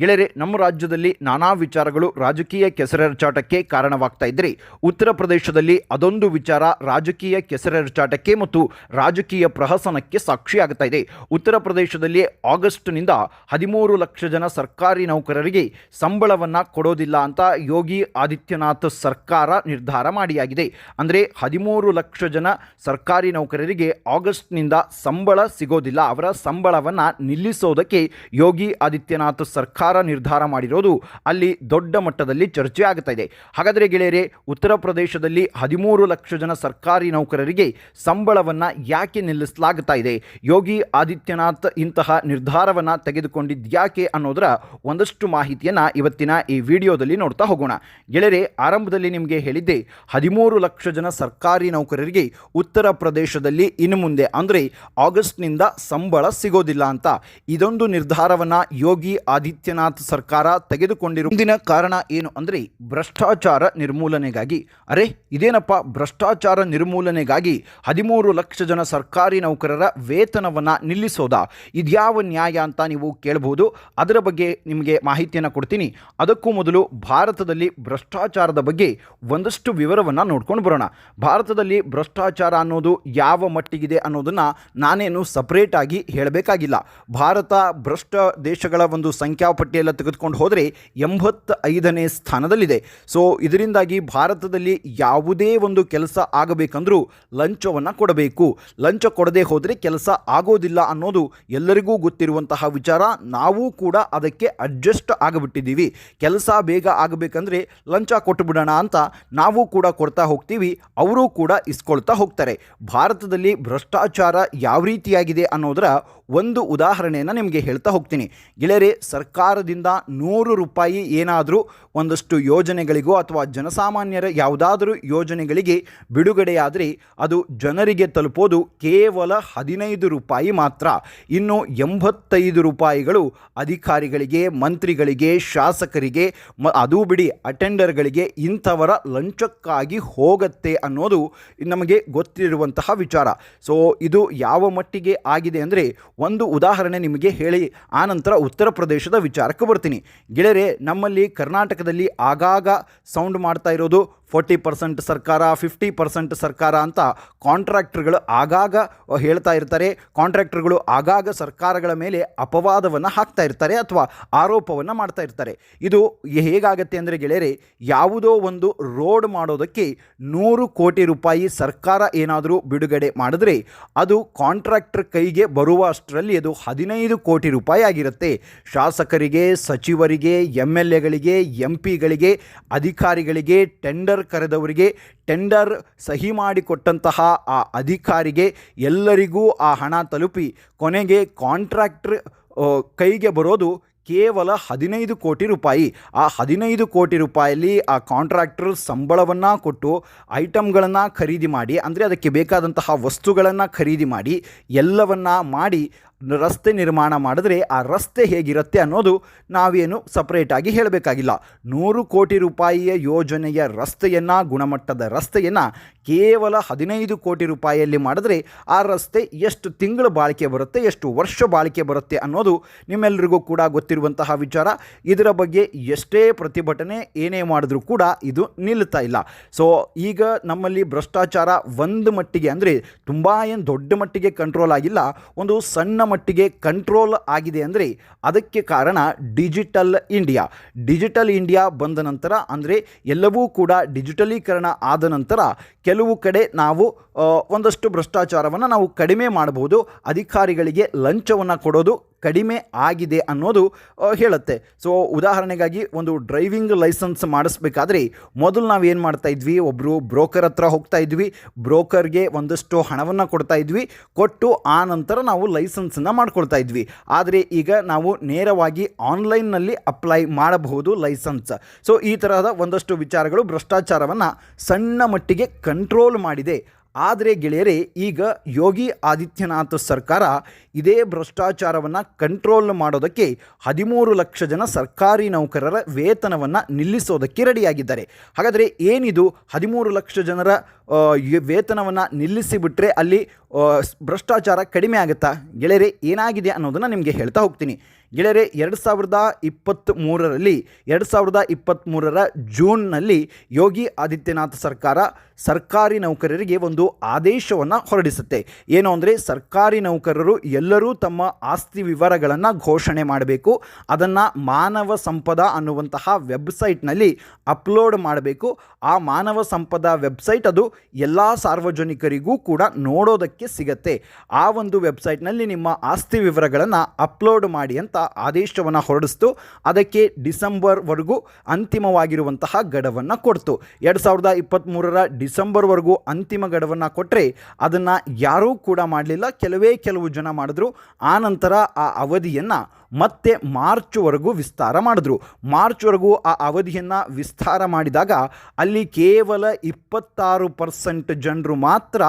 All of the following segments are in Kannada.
ಗೆಳೆಯರೆ, ನಮ್ಮ ರಾಜ್ಯದಲ್ಲಿ ನಾನಾ ವಿಚಾರಗಳು ರಾಜಕೀಯ ಕೆಸರೆರಚಾಟಕ್ಕೆ ಕಾರಣವಾಗ್ತಾ ಇದ್ದರೆ, ಉತ್ತರ ಪ್ರದೇಶದಲ್ಲಿ ಅದೊಂದು ವಿಚಾರ ರಾಜಕೀಯ ಕೆಸರೆರಚಾಟಕ್ಕೆ ಮತ್ತು ರಾಜಕೀಯ ಪ್ರಹಸನಕ್ಕೆ ಸಾಕ್ಷಿಯಾಗ್ತಾ ಇದೆ. ಉತ್ತರ ಪ್ರದೇಶದಲ್ಲಿ ಆಗಸ್ಟ್ನಿಂದ ಹದಿಮೂರು ಲಕ್ಷ ಜನ ಸರ್ಕಾರಿ ನೌಕರರಿಗೆ ಸಂಬಳವನ್ನು ಕೊಡೋದಿಲ್ಲ ಅಂತ ಯೋಗಿ ಆದಿತ್ಯನಾಥ್ ಸರ್ಕಾರ ನಿರ್ಧಾರ ಮಾಡಿಯಾಗಿದೆ. ಅಂದರೆ ಹದಿಮೂರು ಲಕ್ಷ ಜನ ಸರ್ಕಾರಿ ನೌಕರರಿಗೆ ಆಗಸ್ಟ್ನಿಂದ ಸಂಬಳ ಸಿಗೋದಿಲ್ಲ, ಅವರ ಸಂಬಳವನ್ನು ನಿಲ್ಲಿಸೋದಕ್ಕೆ ಯೋಗಿ ಆದಿತ್ಯನಾಥ್ ಸರ್ಕಾರ ನಿರ್ಧಾರ ಮಾಡಿರೋದು ಅಲ್ಲಿ ದೊಡ್ಡ ಮಟ್ಟದಲ್ಲಿ ಚರ್ಚೆ ಆಗ್ತಾ ಇದೆ ಹಾಗಾದರೆ ಗೆಳೆಯರೆ, ಉತ್ತರ ಪ್ರದೇಶದಲ್ಲಿ ಹದಿಮೂರು ಲಕ್ಷ ಜನ ಸರ್ಕಾರಿ ನೌಕರರಿಗೆ ಸಂಬಳವನ್ನು ಯಾಕೆ ನಿಲ್ಲಿಸಲಾಗ್ತಾ ಇದೆ ಯೋಗಿ ಆದಿತ್ಯನಾಥ್ ಇಂತಹ ನಿರ್ಧಾರವನ್ನು ತೆಗೆದುಕೊಂಡಿದ್ಯಾಕೆ ಅನ್ನೋದರ ಒಂದಷ್ಟು ಮಾಹಿತಿಯನ್ನು ಇವತ್ತಿನ ಈ ವಿಡಿಯೋದಲ್ಲಿ ನೋಡ್ತಾ ಹೋಗೋಣ. ಗೆಳೆಯರೆ, ಆರಂಭದಲ್ಲಿ ನಿಮಗೆ ಹೇಳಿದ್ದೆ, ಹದಿಮೂರು ಲಕ್ಷ ಜನ ಸರ್ಕಾರಿ ನೌಕರರಿಗೆ ಉತ್ತರ ಪ್ರದೇಶದಲ್ಲಿ ಇನ್ನು ಮುಂದೆ ಅಂದರೆ ಆಗಸ್ಟ್ನಿಂದ ಸಂಬಳ ಸಿಗೋದಿಲ್ಲ ಅಂತ. ಇದೊಂದು ನಿರ್ಧಾರವನ್ನು ಯೋಗಿ ಆದಿತ್ಯನಾಥ್ ಸರ್ಕಾರ ತೆಗೆದುಕೊಂಡಿರುವ ಮುಂದಿನ ಕಾರಣ ಏನು ಅಂದರೆ ಭ್ರಷ್ಟಾಚಾರ ನಿರ್ಮೂಲನೆಗಾಗಿ. ಅರೆ, ಇದೇನಪ್ಪ? ಭ್ರಷ್ಟಾಚಾರ ನಿರ್ಮೂಲನೆಗಾಗಿ ಹದಿಮೂರು ಲಕ್ಷ ಜನ ಸರ್ಕಾರಿ ನೌಕರರ ವೇತನವನ್ನು ನಿಲ್ಲಿಸೋದಾ. ಇದ್ಯಾವ ನ್ಯಾಯ ಅಂತ ನೀವು ಕೇಳಬಹುದು ಅದರ ಬಗ್ಗೆ ನಿಮಗೆ ಮಾಹಿತಿಯನ್ನು ಕೊಡ್ತೀನಿ. ಅದಕ್ಕೂ ಮೊದಲು ಭಾರತದಲ್ಲಿ ಭ್ರಷ್ಟಾಚಾರದ ಬಗ್ಗೆ ಒಂದಷ್ಟು ವಿವರವನ್ನು ನೋಡ್ಕೊಂಡು ಬರೋಣ. ಭಾರತದಲ್ಲಿ ಭ್ರಷ್ಟಾಚಾರ ಅನ್ನೋದು ಯಾವ ಮಟ್ಟಿಗಿದೆ ಅನ್ನೋದನ್ನು ನಾನೇನು ಸಪ್ರೇಟ್ ಆಗಿ ಹೇಳಬೇಕಾಗಿಲ್ಲ. ಭಾರತ ಭ್ರಷ್ಟ ದೇಶಗಳ ಒಂದು ಸಂಖ್ಯಾಪಟ್ಟಿಯೆಲ್ಲ ತೆಗೆದುಕೊಂಡು ಹೋದರೆ ಎಂಬತ್ತ ಐದನೇ ಸ್ಥಾನದಲ್ಲಿದೆ. ಸೊ ಇದರಿಂದಾಗಿ ಭಾರತದಲ್ಲಿ ಯಾವುದೇ ಒಂದು ಕೆಲಸ ಆಗಬೇಕಂದ್ರೂ ಲಂಚವನ್ನು ಕೊಡಬೇಕು. ಲಂಚ ಕೊಡದೆ ಹೋದರೆ ಕೆಲಸ ಆಗೋದಿಲ್ಲ ಅನ್ನೋದು ಎಲ್ಲರಿಗೂ ಗೊತ್ತಿರುವಂತಹ ವಿಚಾರ. ನಾವು ಕೂಡ ಅದಕ್ಕೆ ಅಡ್ಜಸ್ಟ್ ಆಗಿಬಿಟ್ಟಿದ್ದೀವಿ. ಕೆಲಸ ಬೇಗ ಆಗಬೇಕಂದ್ರೆ ಲಂಚ ಕೊಟ್ಟು ಬಿಡೋಣ ಅಂತ ನಾವು ಕೂಡ ಕೊಡ್ತಾ ಹೋಗ್ತೀವಿ. ಅವರು ಕೂಡ ಇಸ್ಕೊಳ್ತಾ ಹೋಗ್ತಾರೆ. ಭಾರತದಲ್ಲಿ ಭ್ರಷ್ಟಾಚಾರ ಯಾವ ರೀತಿಯಾಗಿದೆ ಅನ್ನೋದರ ಒಂದು ಉದಾಹರಣೆಯನ್ನು ನಿಮಗೆ ಹೇಳ್ತಾ ಹೋಗ್ತೀನಿ. ಗೆಳೆಯರೆ ಸರ್ಕಾರದಿಂದ ನೂರು ರೂಪಾಯಿ ಏನಾದರೂ ಒಂದಷ್ಟು ಯೋಜನೆಗಳಿಗೋ ಅಥವಾ ಜನಸಾಮಾನ್ಯರ ಯಾವುದಾದರೂ ಯೋಜನೆಗಳಿಗೆ ಬಿಡುಗಡೆಯಾದರೆ ಅದು ಜನರಿಗೆ ತಲುಪೋದು ಕೇವಲ ಹದಿನೈದು ರೂಪಾಯಿ ಮಾತ್ರ. ಇನ್ನು ಎಂಬತ್ತೈದು ರೂಪಾಯಿಗಳು ಅಧಿಕಾರಿಗಳಿಗೆ, ಮಂತ್ರಿಗಳಿಗೆ, ಶಾಸಕರಿಗೆ, ಮ, ಅದು ಬಿಡಿ ಅಟೆಂಡರ್ಗಳಿಗೆ ಇಂಥವರ ಲಂಚಕ್ಕಾಗಿ ಹೋಗತ್ತೆ ಅನ್ನೋದು ನಮಗೆ ಗೊತ್ತಿರುವಂತಹ ವಿಚಾರ. ಸೊ, ಇದು ಯಾವ ಮಟ್ಟಿಗೆ ಆಗಿದೆ ಅಂದರೆ ಒಂದು ಉದಾಹರಣೆ ನಿಮಗೆ ಹೇಳಿ ಆನಂತರ ಉತ್ತರ ಪ್ರದೇಶದ ವಿಚಾರಕ್ಕೆ ಬರ್ತೀನಿ. ಗೆಳೆಯರೆ ನಮ್ಮಲ್ಲಿ ಕರ್ನಾಟಕದಲ್ಲಿ ಆಗಾಗ ಸೌಂಡ್ ಮಾಡ್ತಾ ಇರೋದು ಫೋರ್ಟಿ ಪರ್ಸೆಂಟ್ ಸರ್ಕಾರ, ಫಿಫ್ಟಿ ಪರ್ಸೆಂಟ್ ಸರ್ಕಾರ ಅಂತ ಕಾಂಟ್ರಾಕ್ಟರ್ಗಳು ಆಗಾಗ ಹೇಳ್ತಾ ಇರ್ತಾರೆ. ಕಾಂಟ್ರಾಕ್ಟರ್ಗಳು ಆಗಾಗ ಸರ್ಕಾರಗಳ ಮೇಲೆ ಅಪವಾದವನ್ನು ಹಾಕ್ತಾ ಇರ್ತಾರೆ ಅಥವಾ ಆರೋಪವನ್ನು ಮಾಡ್ತಾ ಇರ್ತಾರೆ. ಇದು ಹೇಗಾಗತ್ತೆ ಅಂದರೆ ಗೆಳೆಯರೆ, ಯಾವುದೋ ಒಂದು ರೋಡ್ ಮಾಡೋದಕ್ಕೆ ನೂರು ಕೋಟಿ ರೂಪಾಯಿ ಸರ್ಕಾರ ಏನಾದರೂ ಬಿಡುಗಡೆ ಮಾಡಿದ್ರೆ ಅದು ಕಾಂಟ್ರಾಕ್ಟರ್ ಕೈಗೆ ಬರುವ ಅಷ್ಟರಲ್ಲಿ ಅದು ಹದಿನೈದು ಕೋಟಿ ರೂಪಾಯಿ ಆಗಿರುತ್ತೆ. ಶಾಸಕರಿಗೆ, ಸಚಿವರಿಗೆ ಎಂ ಎಲ್ ಎಗಳಿಗೆ ಎಂ ಪಿಗಳಿಗೆ ಅಧಿಕಾರಿಗಳಿಗೆ, ಟೆಂಡರ್ ಕರೆದವರಿಗೆ ಟೆಂಡರ್ ಸಹಿ ಮಾಡಿಕೊಟ್ಟಂತಹ ಆ ಅಧಿಕಾರಿಗೆ ಎಲ್ಲರಿಗೂ ಆ ಹಣ ತಲುಪಿ ಕೊನೆಗೆ ಕಾಂಟ್ರಾಕ್ಟ್ರ್ ಕೈಗೆ ಬರೋದು ಕೇವಲ ಹದಿನೈದು ಕೋಟಿ ರೂಪಾಯಿ. ಆ ಹದಿನೈದು ಕೋಟಿ ರೂಪಾಯಲ್ಲಿ ಆ ಕಾಂಟ್ರಾಕ್ಟರ್ ಸಂಬಳವನ್ನು ಕೊಟ್ಟು ಐಟಮ್ಗಳನ್ನು ಖರೀದಿ ಮಾಡಿ, ಅಂದರೆ ಅದಕ್ಕೆ ಬೇಕಾದಂತಹ ವಸ್ತುಗಳನ್ನು ಖರೀದಿ ಮಾಡಿ ಎಲ್ಲವನ್ನ ಮಾಡಿ ರಸ್ತೆ ನಿರ್ಮಾಣ ಮಾಡಿದ್ರೆ ಆ ರಸ್ತೆ ಹೇಗಿರುತ್ತೆ ಅನ್ನೋದು ನಾವೇನು ಸಪ್ರೇಟಾಗಿ ಹೇಳಬೇಕಾಗಿಲ್ಲ. ನೂರು ಕೋಟಿ ರೂಪಾಯಿಯ ಯೋಜನೆಯ ರಸ್ತೆಯನ್ನು, ಗುಣಮಟ್ಟದ ರಸ್ತೆಯನ್ನು ಕೇವಲ ಹದಿನೈದು ಕೋಟಿ ರೂಪಾಯಿಯಲ್ಲಿ ಮಾಡಿದ್ರೆ ಆ ರಸ್ತೆ ಎಷ್ಟು ತಿಂಗಳು ಬಾಳಿಕೆ ಬರುತ್ತೆ, ಎಷ್ಟು ವರ್ಷ ಬಾಳಿಕೆ ಬರುತ್ತೆ ಅನ್ನೋದು ನಿಮ್ಮೆಲ್ಲರಿಗೂ ಕೂಡ ಗೊತ್ತಿರುವಂತಹ ವಿಚಾರ. ಇದರ ಬಗ್ಗೆ ಎಷ್ಟೇ ಪ್ರತಿಭಟನೆ ಏನೇ ಮಾಡಿದ್ರೂ ಕೂಡ ಇದು ನಿಲ್ಲುತ್ತಾ ಇಲ್ಲ. ಸೊ ಈಗ ನಮ್ಮಲ್ಲಿ ಭ್ರಷ್ಟಾಚಾರ ಒಂದು ಮಟ್ಟಿಗೆ ಅಂದರೆ ತುಂಬ ಏನು ದೊಡ್ಡ ಮಟ್ಟಿಗೆ ಕಂಟ್ರೋಲ್ ಆಗಿಲ್ಲ. ಒಂದು ಸಣ್ಣ ಮಟ್ಟಿಗೆ ಕಂಟ್ರೋಲ್ ಆಗಿದೆ ಅಂದರೆ ಅದಕ್ಕೆ ಕಾರಣ ಡಿಜಿಟಲ್ ಇಂಡಿಯಾ ಡಿಜಿಟಲ್ ಇಂಡಿಯಾ ಬಂದ ನಂತರ ಅಂದರೆ ಎಲ್ಲವೂ ಕೂಡ ಡಿಜಿಟಲೀಕರಣ ಆದ ನಂತರ ಕೆಲವು ಕಡೆ ನಾವು ಒಂದಷ್ಟು ಭ್ರಷ್ಟಾಚಾರವನ್ನು ನಾವು ಕಡಿಮೆ ಮಾಡಬಹುದು, ಅಧಿಕಾರಿಗಳಿಗೆ ಲಂಚವನ್ನು ಕೊಡೋದು ಕಡಿಮೆ ಆಗಿದೆ ಅನ್ನೋದು ಹೇಳುತ್ತೆ. ಸೊ ಉದಾಹರಣೆಗಾಗಿ ಒಂದು ಡ್ರೈವಿಂಗ್ ಲೈಸೆನ್ಸ್ ಮಾಡಿಸ್ಬೇಕಾದ್ರೆ, ಮೊದಲು ನಾವು ಏನು ಮಾಡ್ತಾ ಇದ್ವಿ? ಒಬ್ಬರು ಬ್ರೋಕರ್ ಹತ್ರ ಹೋಗ್ತಾ ಇದ್ವಿ. ಬ್ರೋಕರ್ಗೆ ಒಂದಷ್ಟು ಹಣವನ್ನು ಕೊಡ್ತಾ ಇದ್ವಿ. ಕೊಟ್ಟು ಆ ನಂತರ ನಾವು ಲೈಸೆನ್ಸನ್ನು ಮಾಡ್ಕೊಳ್ತಾ ಇದ್ವಿ. ಆದರೆ ಈಗ ನಾವು ನೇರವಾಗಿ ಆನ್ಲೈನ್ನಲ್ಲಿ ಅಪ್ಲೈ ಮಾಡಬಹುದು ಲೈಸೆನ್ಸ್. ಸೊ ಈ ತರಹದ ಒಂದಷ್ಟು ವಿಚಾರಗಳು ಭ್ರಷ್ಟಾಚಾರವನ್ನು ಸಣ್ಣ ಮಟ್ಟಿಗೆ ಕಂಟ್ರೋಲ್ ಮಾಡಿದೆ. ಆದರೆ ಗೆಳೆಯರೇ, ಈಗ ಯೋಗಿ ಆದಿತ್ಯನಾಥ್ ಸರ್ಕಾರ ಇದೇ ಭ್ರಷ್ಟಾಚಾರವನ್ನು ಕಂಟ್ರೋಲ್ ಮಾಡೋದಕ್ಕೆ ಹದಿಮೂರು ಲಕ್ಷ ಜನ ಸರ್ಕಾರಿ ನೌಕರರ ವೇತನವನ್ನು ನಿಲ್ಲಿಸೋದಕ್ಕೆ ರೆಡಿಯಾಗಿದ್ದಾರೆ. ಹಾಗಾದರೆ ಏನಿದು? ಹದಿಮೂರು ಲಕ್ಷ ಜನರ ವೇತನವನ್ನು ನಿಲ್ಲಿಸಿಬಿಟ್ರೆ ಅಲ್ಲಿ ಭ್ರಷ್ಟಾಚಾರ ಕಡಿಮೆ ಆಗುತ್ತಾ? ಗೆಳೆಯರೇ, ಏನಾಗಿದೆ ಅನ್ನೋದನ್ನು ನಿಮಗೆ ಹೇಳ್ತಾ ಹೋಗ್ತೀನಿ. ಗೆಳೆಯರೆ, ಎರಡು ಸಾವಿರದ ಇಪ್ಪತ್ತ್ ಮೂರರಲ್ಲಿ ಎರಡು ಸಾವಿರದ ಇಪ್ಪತ್ತ್ಮೂರರ ಜೂನ್ನಲ್ಲಿ ಯೋಗಿ ಆದಿತ್ಯನಾಥ್ ಸರ್ಕಾರ ಸರ್ಕಾರಿ ನೌಕರರಿಗೆ ಒಂದು ಆದೇಶವನ್ನು ಹೊರಡಿಸುತ್ತೆ. ಏನು ಅಂದರೆ, ಸರ್ಕಾರಿ ನೌಕರರು ಎಲ್ಲರೂ ತಮ್ಮ ಆಸ್ತಿ ವಿವರಗಳನ್ನು ಘೋಷಣೆ ಮಾಡಬೇಕು. ಅದನ್ನು ಮಾನವ ಸಂಪದ ಅನ್ನುವಂತಹ ವೆಬ್ಸೈಟ್ನಲ್ಲಿ ಅಪ್ಲೋಡ್ ಮಾಡಬೇಕು. ಆ ಮಾನವ ಸಂಪದ ವೆಬ್ಸೈಟ್ ಅದು ಎಲ್ಲ ಸಾರ್ವಜನಿಕರಿಗೂ ಕೂಡ ನೋಡೋದಕ್ಕೆ ಸಿಗತ್ತೆ. ಆ ಒಂದು ವೆಬ್ಸೈಟ್ನಲ್ಲಿ ನಿಮ್ಮ ಆಸ್ತಿ ವಿವರಗಳನ್ನು ಅಪ್ಲೋಡ್ ಮಾಡಿ ಅಂತ ಆದೇಶವನ್ನು ಹೊರಡಿಸ್ತು. ಅದಕ್ಕೆ ಡಿಸೆಂಬರ್ವರೆಗೂ ಅಂತಿಮವಾಗಿರುವಂತಹ ಗಡವನ್ನು ಕೊಡ್ತು. ಎರಡು ಸಾವಿರದ ಇಪ್ಪತ್ತ್ಮೂರರ ಡಿಸೆಂಬರ್ವರೆಗೂ ಅಂತಿಮ ಗಡವನ್ನು ಕೊಟ್ಟರೆ ಅದನ್ನು ಯಾರೂ ಕೂಡ ಮಾಡಲಿಲ್ಲ. ಕೆಲವೇ ಕೆಲವು ಜನ ಮಾಡಿದ್ರು. ಆ ನಂತರ ಆ ಅವಧಿಯನ್ನು ಮತ್ತೆ ಮಾರ್ಚ್ವರೆಗೂ ವಿಸ್ತಾರ ಮಾಡಿದ್ರು. ಮಾರ್ಚ್ವರೆಗೂ ಆ ಅವಧಿಯನ್ನು ವಿಸ್ತಾರ ಮಾಡಿದಾಗ ಅಲ್ಲಿ ಕೇವಲ ಇಪ್ಪತ್ತಾರು ಪರ್ಸೆಂಟ್ ಜನರು ಮಾತ್ರ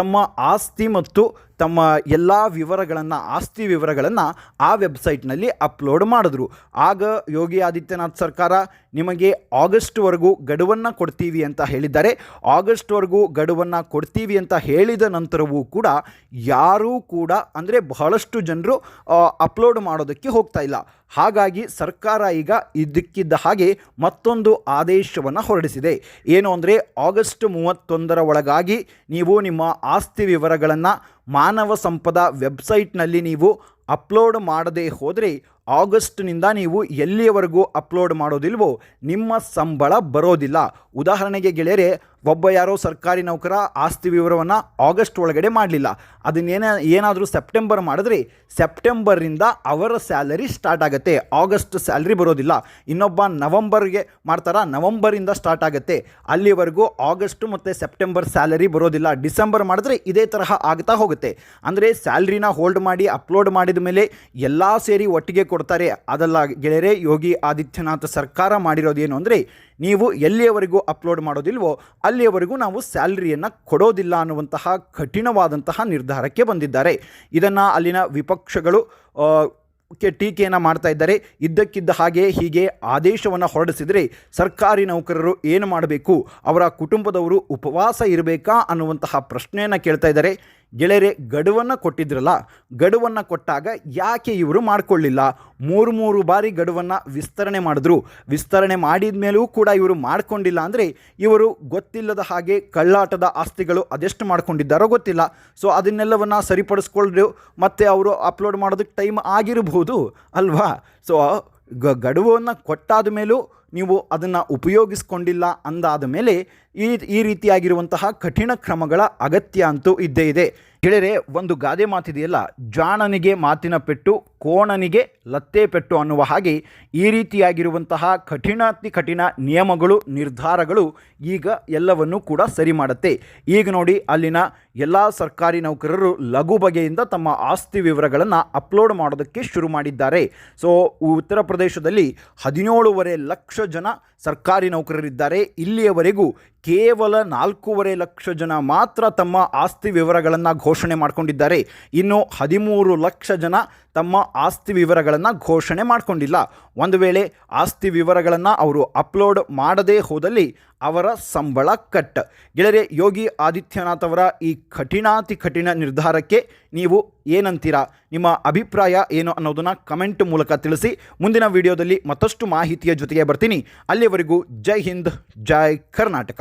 ತಮ್ಮ ಆಸ್ತಿ ಮತ್ತು ತಮ್ಮ ಎಲ್ಲ ವಿವರಗಳನ್ನು, ಆಸ್ತಿ ವಿವರಗಳನ್ನು ಆ ವೆಬ್ಸೈಟ್ನಲ್ಲಿ ಅಪ್ಲೋಡ್ ಮಾಡಿದ್ರು. ಆಗ ಯೋಗಿ ಆದಿತ್ಯನಾಥ್ ಸರ್ಕಾರ, ನಿಮಗೆ ಆಗಸ್ಟ್ವರೆಗೂ ಗಡುವನ್ನು ಕೊಡ್ತೀವಿ ಅಂತ ಹೇಳಿದ್ದಾರೆ. ಆಗಸ್ಟ್ವರೆಗೂ ಗಡುವನ್ನು ಕೊಡ್ತೀವಿ ಅಂತ ಹೇಳಿದ ನಂತರವೂ ಕೂಡ ಯಾರೂ ಕೂಡ, ಅಂದರೆ ಬಹಳಷ್ಟು ಜನರು ಅಪ್ಲೋಡ್ ಮಾಡೋದಕ್ಕೆ ಹೋಗ್ತಾ ಇಲ್ಲ. ಹಾಗಾಗಿ ಸರ್ಕಾರ ಈಗ ಇದಕ್ಕಿದ್ದ ಹಾಗೆ ಮತ್ತೊಂದು ಆದೇಶವನ್ನು ಹೊರಡಿಸಿದೆ. ಏನು ಅಂದರೆ ಆಗಸ್ಟ್ ಮೂವತ್ತೊಂದರ ಒಳಗಾಗಿ ನೀವು ನಿಮ್ಮ ಆಸ್ತಿ ವಿವರಗಳನ್ನು ಮಾನವ ಸಂಪದ ವೆಬ್ಸೈಟ್ನಲ್ಲಿ ನೀವು ಅಪ್ಲೋಡ್ ಮಾಡದೇ ಹೋದರೆ ಆಗಸ್ಟ್ನಿಂದ ನೀವು ಎಲ್ಲಿಯವರೆಗೂ ಅಪ್ಲೋಡ್ ಮಾಡೋದಿಲ್ವೋ ನಿಮ್ಮ ಸಂಬಳ ಬರೋದಿಲ್ಲ. ಉದಾಹರಣೆಗೆ ಗೆಳೆಯರೆ, ಒಬ್ಬ ಯಾರೋ ಸರ್ಕಾರಿ ನೌಕರ, ಆಸ್ತಿ ವಿವರವನ್ನು ಆಗಸ್ಟ್ ಒಳಗಡೆ ಮಾಡಲಿಲ್ಲ. ಅದನ್ನೇನ, ಏನಾದರೂ ಸೆಪ್ಟೆಂಬರ್ ಮಾಡಿದ್ರೆ ಸೆಪ್ಟೆಂಬರಿಂದ ಅವರ ಸ್ಯಾಲರಿ ಸ್ಟಾರ್ಟ್ ಆಗುತ್ತೆ. ಆಗಸ್ಟ್ ಸ್ಯಾಲ್ರಿ ಬರೋದಿಲ್ಲ. ಇನ್ನೊಬ್ಬ ನವಂಬರ್ಗೆ ಮಾಡ್ತಾರ? ನವಂಬರಿಂದ ಸ್ಟಾರ್ಟ್ ಆಗುತ್ತೆ. ಅಲ್ಲಿವರೆಗೂ ಆಗಸ್ಟ್ ಮತ್ತು ಸೆಪ್ಟೆಂಬರ್ ಸ್ಯಾಲರಿ ಬರೋದಿಲ್ಲ. ಡಿಸೆಂಬರ್ ಮಾಡಿದ್ರೆ ಇದೇ ತರಹ ಆಗ್ತಾ ಹೋಗುತ್ತೆ. ಅಂದರೆ ಸ್ಯಾಲ್ರಿನ ಹೋಲ್ಡ್ ಮಾಡಿ, ಅಪ್ಲೋಡ್ ಮಾಡಿದ ಮೇಲೆ ಎಲ್ಲ ಸೇರಿ ಒಟ್ಟಿಗೆ ಕೊಡ್ತಾರೆ. ಅದಲ್ಲ ಗೆಳೆಯರೆ, ಯೋಗಿ ಆದಿತ್ಯನಾಥ್ ಸರ್ಕಾರ ಮಾಡಿರೋದೇನು ಅಂದರೆ ನೀವು ಎಲ್ಲಿಯವರೆಗೂ ಅಪ್ಲೋಡ್ ಮಾಡೋದಿಲ್ವೋ ಅಲ್ಲಿಯವರೆಗೂ ನಾವು ಸ್ಯಾಲ್ರಿಯನ್ನು ಕೊಡೋದಿಲ್ಲ ಅನ್ನುವಂತಹ ಕಠಿಣವಾದಂತಹ ನಿರ್ಧಾರಕ್ಕೆ ಬಂದಿದ್ದಾರೆ. ಇದನ್ನು ಅಲ್ಲಿನ ವಿಪಕ್ಷಗಳು ಕೆ, ಟೀಕೆಯನ್ನು ಮಾಡ್ತಾ ಇದ್ದಾರೆ. ಇದ್ದಕ್ಕಿದ್ದ ಹಾಗೆ ಹೀಗೆ ಆದೇಶವನ್ನು ಹೊರಡಿಸಿದರೆ ಸರ್ಕಾರಿ ನೌಕರರು ಏನು ಮಾಡಬೇಕು? ಅವರ ಕುಟುಂಬದವರು ಉಪವಾಸ ಇರಬೇಕಾ ಅನ್ನುವಂತಹ ಪ್ರಶ್ನೆಯನ್ನು ಕೇಳ್ತಾ ಇದ್ದಾರೆ. ಗೆಳೆಯರೆ, ಗಡುವನ್ನು ಕೊಟ್ಟಿದ್ರಲ್ಲ, ಗಡುವನ್ನು ಕೊಟ್ಟಾಗ ಯಾಕೆ ಇವರು ಮಾಡಿಕೊಳ್ಳಿಲ್ಲ? ಮೂರು ಮೂರು ಬಾರಿ ಗಡುವನ್ನು ವಿಸ್ತರಣೆ ಮಾಡಿದ್ರು. ವಿಸ್ತರಣೆ ಮಾಡಿದ ಮೇಲೂ ಕೂಡ ಇವರು ಮಾಡ್ಕೊಂಡಿಲ್ಲ ಅಂದರೆ ಇವರು ಗೊತ್ತಿಲ್ಲದ ಹಾಗೆ ಕಳ್ಳಾಟದ ಆಸ್ತಿಗಳು ಅದೆಷ್ಟು ಮಾಡ್ಕೊಂಡಿದ್ದಾರೋ ಗೊತ್ತಿಲ್ಲ. ಸೊ ಅದನ್ನೆಲ್ಲವನ್ನು ಸರಿಪಡಿಸ್ಕೊಳ್ಳ್ರು ಮತ್ತು ಅವರು ಅಪ್ಲೋಡ್ ಮಾಡೋದಕ್ಕೆ ಟೈಮ್ ಆಗಿರಬಹುದು ಅಲ್ವಾ? ಸೊ ಗ, ಗಡುವನ್ನು ಕೊಟ್ಟಾದ ಮೇಲೂ ನೀವು ಅದನ್ನು ಉಪಯೋಗಿಸ್ಕೊಂಡಿಲ್ಲ ಅಂದಾದ ಮೇಲೆ ಈ ಈ ರೀತಿಯಾಗಿರುವಂತಹ ಕಠಿಣ ಕ್ರಮಗಳ ಅಗತ್ಯ ಅಂತೂ ಇದ್ದೇ ಇದೆ. ಗೆಳೆಯರೆ, ಒಂದು ಗಾದೆ ಮಾತಿದೆಯಲ್ಲ, ಜಾಣನಿಗೆ ಮಾತಿನ ಪೆಟ್ಟು, ಕೋಣನಿಗೆ ಲತ್ತೆ ಪೆಟ್ಟು ಅನ್ನುವ ಹಾಗೆ ಈ ರೀತಿಯಾಗಿರುವಂತಹ ಕಠಿಣಾತಿ ಕಠಿಣ ನಿಯಮಗಳು, ನಿರ್ಧಾರಗಳು ಈಗ ಎಲ್ಲವನ್ನೂ ಕೂಡ ಸರಿ ಮಾಡುತ್ತೆ. ಈಗ ನೋಡಿ, ಅಲ್ಲಿನ ಎಲ್ಲ ಸರ್ಕಾರಿ ನೌಕರರು ಲಘು ಬಗೆಯಿಂದ ತಮ್ಮ ಆಸ್ತಿ ವಿವರಗಳನ್ನು ಅಪ್ಲೋಡ್ ಮಾಡೋದಕ್ಕೆ ಶುರು ಮಾಡಿದ್ದಾರೆ. ಸೊ, ಉತ್ತರ ಪ್ರದೇಶದಲ್ಲಿ ಹದಿನೇಳುವರೆ ಲಕ್ಷ ಜನ ಸರ್ಕಾರಿ ನೌಕರರಿದ್ದಾರೆ. ಇಲ್ಲಿಯವರೆಗೂ ಕೇವಲ ನಾಲ್ಕೂವರೆ ಲಕ್ಷ ಜನ ಮಾತ್ರ ತಮ್ಮ ಆಸ್ತಿ ವಿವರಗಳನ್ನು ಘೋಷಣೆ ಮಾಡಿಕೊಂಡಿದ್ದಾರೆ. ಇನ್ನು ಹದಿಮೂರು ಲಕ್ಷ ಜನ ತಮ್ಮ ಆಸ್ತಿ ವಿವರಗಳನ್ನು ಘೋಷಣೆ ಮಾಡಿಕೊಂಡಿಲ್ಲ. ಒಂದು ವೇಳೆ ಆಸ್ತಿ ವಿವರಗಳನ್ನು ಅವರು ಅಪ್ಲೋಡ್ ಮಾಡದೇ ಹೋದಲ್ಲಿ ಅವರ ಸಂಬಳ ಕಟ್. ಗೆಳೆಯರೆ, ಯೋಗಿ ಆದಿತ್ಯನಾಥ್ ಅವರ ಈ ಕಠಿಣಾತಿ ಕಠಿಣ ನಿರ್ಧಾರಕ್ಕೆ ನೀವು ಏನಂತೀರಾ? ನಿಮ್ಮ ಅಭಿಪ್ರಾಯ ಏನು ಅನ್ನೋದನ್ನು ಕಮೆಂಟ್ ಮೂಲಕ ತಿಳಿಸಿ. ಮುಂದಿನ ವಿಡಿಯೋದಲ್ಲಿ ಮತ್ತಷ್ಟು ಮಾಹಿತಿಯ ಜೊತೆಗೆ ಬರ್ತೀನಿ. ಅಲ್ಲಿವರೆಗೂ ಜೈ ಹಿಂದ್ ಜೈ ಕರ್ನಾಟಕ.